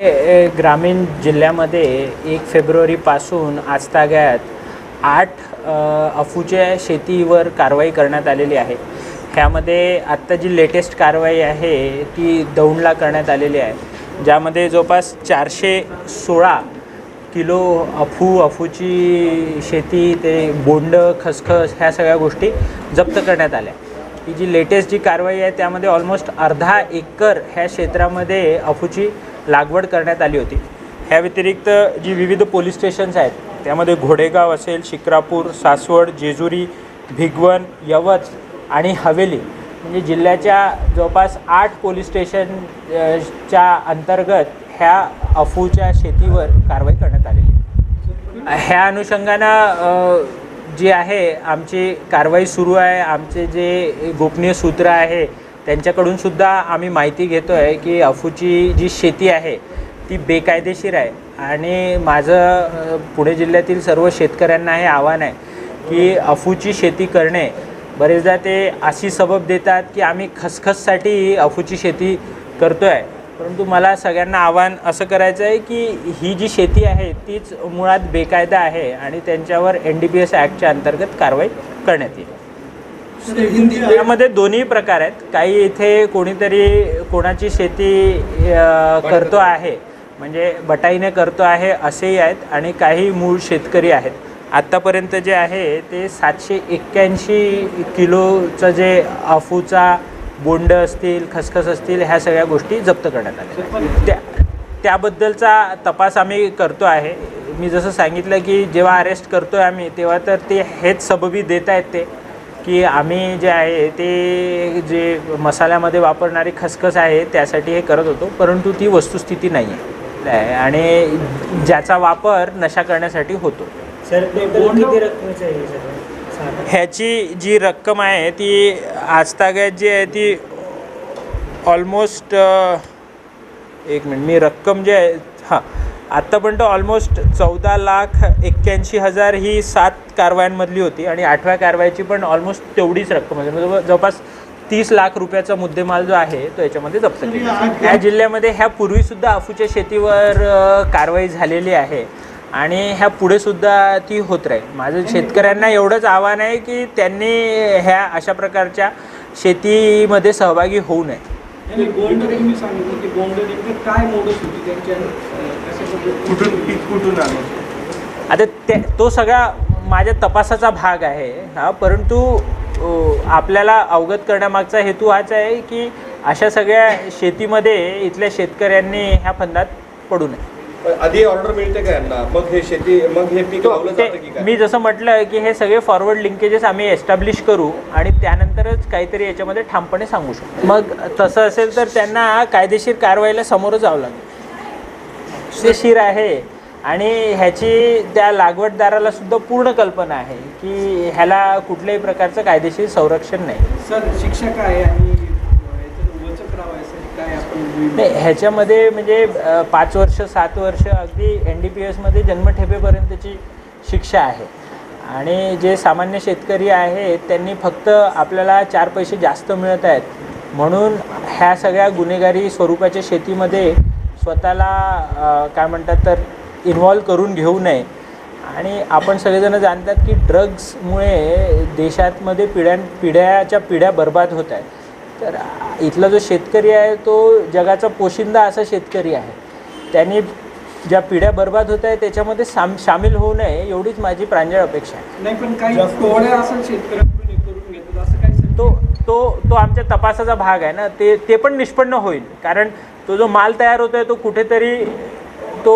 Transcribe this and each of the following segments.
ए- ग्रामीण जिल्ह्यामध्ये एक फेब्रुवारीपासून आजतागायत आठ अफूच्या शेतीवर कारवाई करण्यात आलेली आहे. ह्यामध्ये आत्ता जी लेटेस्ट कारवाई आहे ती दौंडला करण्यात आलेली आहे. ज्यामध्ये जवळपास चारशे सोळा किलो अफू अफूची शेती ते बोंड खसखस ह्या सगळ्या गोष्टी जप्त करण्यात आल्या. ही जी लेटेस्ट जी कारवाई आहे त्यामध्ये ऑलमोस्ट अर्धा एकर ह्या क्षेत्रामध्ये अफूची लागवड करण्यात आली होती. ह्या व्यतिरिक्त जी विविध पोलीस स्टेशन्स आहेत त्यामध्ये घोडेगाव असेल शिक्रापूर सासवड जेजुरी भिगवण यवत आणि हवेली म्हणजे जिल्ह्याच्या जवळपास आठ पोलीस स्टेशन च्या अंतर्गत ह्या अफूच्या शेतीवर कारवाई करण्यात आलेली ह्या अनुषंगानं जी आहे आमची कारवाई सुरू आहे. आमचे जे गोपनीय सूत्र आहे त्यांच्याकडून सुद्धा आम्ही माहिती घेतो आहे की अफूची जी शेती आहे ती बेकायदेशीर आहे. आणि माझं पुणे जिल्ह्यातील सर्व शेतकऱ्यांना हे आव्हान आहे की अफूची शेती करणे. बरेचदा ते अशी सबब देतात की आम्ही खसखससाठी अफूची शेती करतो आहे परंतु मला सगळ्यांना आव्हान असं करायचं आहे की ही जी शेती आहे तीच मुळात बेकायदा आहे आणि त्यांच्यावर एन डी पी एस ॲक्टच्या अंतर्गत कारवाई करण्यात येईल. यामध्ये दोन्ही प्रकार आहेत. काही इथे कोणीतरी कोणाची शेती करतो आहे. म्हणजे बटाईने करतो आहे असेही आहेत आणि काही मूळ शेतकरी आहेत. आत्तापर्यंत जे आहे ते सातशे एक्क्याऐंशी किलोचं जे अफूचा बोंड असतील खसखस असतील ह्या सगळ्या गोष्टी जप्त करण्यात आल्या. त्या त्याबद्दलचा तपास आम्ही करतो आहे. मी जसं सांगितलं की जेव्हा अरेस्ट करतो आहे आम्ही तेव्हा तर ते हेच सबबी देत आहेत ते. की आम्ही जे आहे ते जे मसाल्यामध्ये वापरणारी खसखस आहे त्यासाठी हे करत होतो परंतु ती वस्तुस्थिती नाही आहे आणि ज्याचा वापर नशा करण्यासाठी होतो. सर हे? ह्याची जी रक्कम आहे ती आजतागायत जी आहे ती ऑलमोस्ट एक मिनिट मी रक्कम जे आहे हां आत्तापर्यंत ऑलमोस्ट चौदा लाख एक्क्याऐंशी हजार ही सात कारवायांमधली होती आणि आठव्या कारवाईची पण ऑलमोस्ट तेवढीच रक्कम होती. म्हणजे जवळ- जवळपास तीस लाख रुपयाचा मुद्देमाल जो आहे तो याच्यामध्ये जप्त केला. या जिल्ह्यामध्ये ह्या पूर्वीसुद्धा अफूच्या शेतीवर कारवाई झालेली आहे आणि ह्या पुढे सुद्धा ती होत राहील. माझं शेतकऱ्यांना एवढंच आव्हान आहे की त्यांनी ह्या अशा प्रकारच्या शेतीमध्ये सहभागी होऊ नये. कुठून पीक कुठून आलं आता ते तो सगळा माझ्या तपासाचा भाग आहे हा. परंतु आपल्याला अवगत करण्यामागचा हेतू हाच आहे की अशा सगळ्या शेतीमध्ये इथल्या शेतकऱ्यांनी ह्या फंदात पडू नये. आधी ऑर्डर मिळते का यांना? मग हे शेती मग हे पीक लावलं ते- जातं की काय? मी जसं म्हटलं की हे सगळे फॉरवर्ड लिंकेजेस आम्ही एस्टॅब्लिश करू आणि त्यानंतरच काहीतरी याच्यामध्ये ठामपणे सांगू शकतो. मग तसं असेल तर त्यांना कायदेशीर कारवाईला समोर जावं लागेल. शेशीर आहे आणि ह्याची त्या लागवडदाराला सुद्धा पूर्ण कल्पना आहे की ह्याला कुठल्याही प्रकारचं कायदेशीर संरक्षण नाही. सर शिक्षा काय आहे आणि नाही ह्याच्यामध्ये म्हणजे पाच वर्ष सात वर्ष अगदी एन डी पी एसमध्ये जन्मठेपेपर्यंतची शिक्षा आहे. आणि जे सामान्य शेतकरी आहेत त्यांनी फक्त आपल्याला चार पैसे जास्त मिळत आहेत. म्हणून ह्या सगळ्या गुन्हेगारी स्वरूपाच्या शेतीमध्ये स्वतःला काय म्हणतात तर इन्व्हॉल्व करून घेऊ नये. आणि आपण सगळेजण जाणतात की ड्रग्समुळे देशातमध्ये पिढ्यां पिढ्याच्या पिढ्या बर्बाद होत आहेत. तर इथला जो शेतकरी आहे तो जगाचा पोशिंदा असा शेतकरी आहे. त्यांनी ज्या पिढ्या बर्बाद होत आहेत त्याच्यामध्ये साम सामील होऊ नये एवढीच माझी प्रांजळ अपेक्षा आहे. नाही पण काही असं शेतकऱ्यांकडून करून घेतात असं काही तो तो तो आमच्या तपासाचा भाग आहे ना ते ते पण निष्पन्न होईल. कारण तो जो माल तयार होतो आहे तो कुठेतरी तो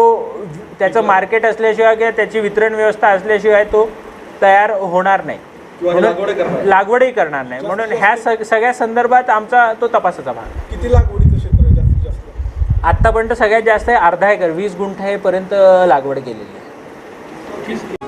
त्याचं मार्केट असल्याशिवाय किंवा त्याची वितरण व्यवस्था असल्याशिवाय तो तयार होणार नाही. लागवडही करणार नाही. म्हणून ह्या सग सगळ्या संदर्भात आमचा तो तपासाचा भाग. किती लागवडीचं क्षेत्र आहे? जास्तीत जास्त. आत्तापर्यंत सगळ्यात जास्त आहे अर्धा एकर. वीस गुंठ पर्यंत लागवड केलेली आहे.